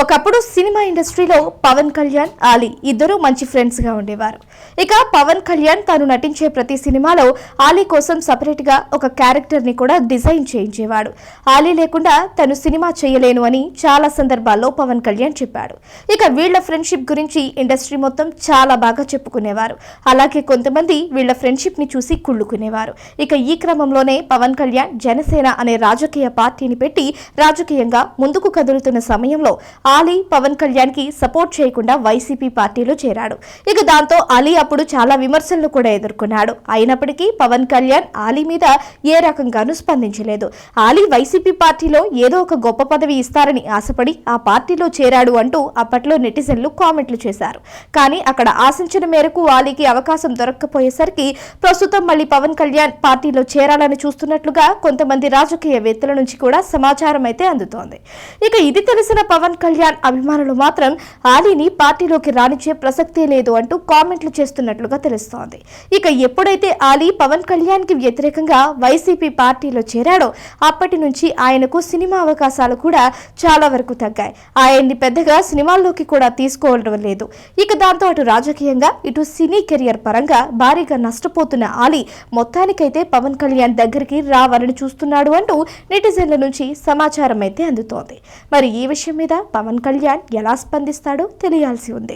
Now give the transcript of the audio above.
ఒకప్పుడు సినిమా ఇండస్ట్రీలో పవన్ కళ్యాణ్ ఆలీ ఇద్దరూ మంచి ఫ్రెండ్స్గా ఉండేవారు. ఇక పవన్ కళ్యాణ్ తాను నటించే ప్రతి సినిమాలో ఆలీ కోసం సపరేట్గా ఒక క్యారెక్టర్ని కూడా డిజైన్ చేయించేవాడు. ఆలీ లేకుండా తను సినిమా చేయలేను అని చాలా సందర్భాల్లో పవన్ కళ్యాణ్ చెప్పాడు. ఇక వీళ్ళ ఫ్రెండ్షిప్ గురించి ఇండస్ట్రీ మొత్తం చాలా బాగా చెప్పుకునేవారు. అలాగే కొంతమంది వీళ్ళ ఫ్రెండ్షిప్ని చూసి కుళ్ళుకునేవారు. ఇక ఈ క్రమంలోనే పవన్ కళ్యాణ్ జనసేన అనే రాజకీయ పార్టీని పెట్టి రాజకీయంగా ముందుకు కదులుతున్న సమయంలో ఆలీ పవన్ కళ్యాణ్కి సపోర్ట్ చేయకుండా వైసీపీ పార్టీలో చేరాడు. ఇక దాంతో అలీ అప్పుడు చాలా విమర్శలను కూడా ఎదుర్కొన్నాడు. అయినప్పటికీ పవన్ కళ్యాణ్ ఆలీ మీద ఏ రకంగానూ స్పందించలేదు. ఆలీ వైసీపీ పార్టీలో ఏదో ఒక గొప్ప పదవి ఇస్తారని ఆశపడి ఆ పార్టీలో చేరాడు అంటూ అప్పట్లో నెటిజన్లు కామెంట్లు చేశారు. కానీ అక్కడ ఆశించిన మేరకు ఆలీకి అవకాశం దొరక్కపోయేసరికి ప్రస్తుతం మళ్ళీ పవన్ కళ్యాణ్ పార్టీలో చేరాలని చూస్తున్నట్లుగా కొంతమంది రాజకీయవేత్తల నుంచి కూడా సమాచారం అయితే అందుతోంది. ఇక ఇది తెలిసిన పవన్ కళ్యాణ్ అభిమానులు మాత్రం ఆలీని పార్టీలోకి రానిచ్చే ప్రసక్తే లేదు అంటూ కామెంట్లు చేస్తున్నట్లుగా తెలుస్తోంది. ఇక ఎప్పుడైతే ఆలీ పవన్ కళ్యాణ్కి వ్యతిరేకంగా వైసీపీ పార్టీలో చేరాడో అప్పటి నుంచి ఆయనకు సినిమా అవకాశాలు కూడా చాలా వరకు తగ్గాయి. ఆయన్ని పెద్దగా సినిమాల్లోకి కూడా తీసుకోవడం లేదు. ఇక దాంతో అటు రాజకీయంగా ఇటు సినీ కెరియర్ పరంగా భారీగా నష్టపోతున్న ఆలీ మొత్తానికైతే పవన్ కళ్యాణ్ దగ్గరికి రావాలని చూస్తున్నాడు అంటూ నెటిజన్ల నుంచి సమాచారం అయితే అందుతోంది. మరి ఈ విషయం మీద పవన్ కళ్యాణ్ ఎలా స్పందిస్తాడో తెలియాల్సి ఉంది.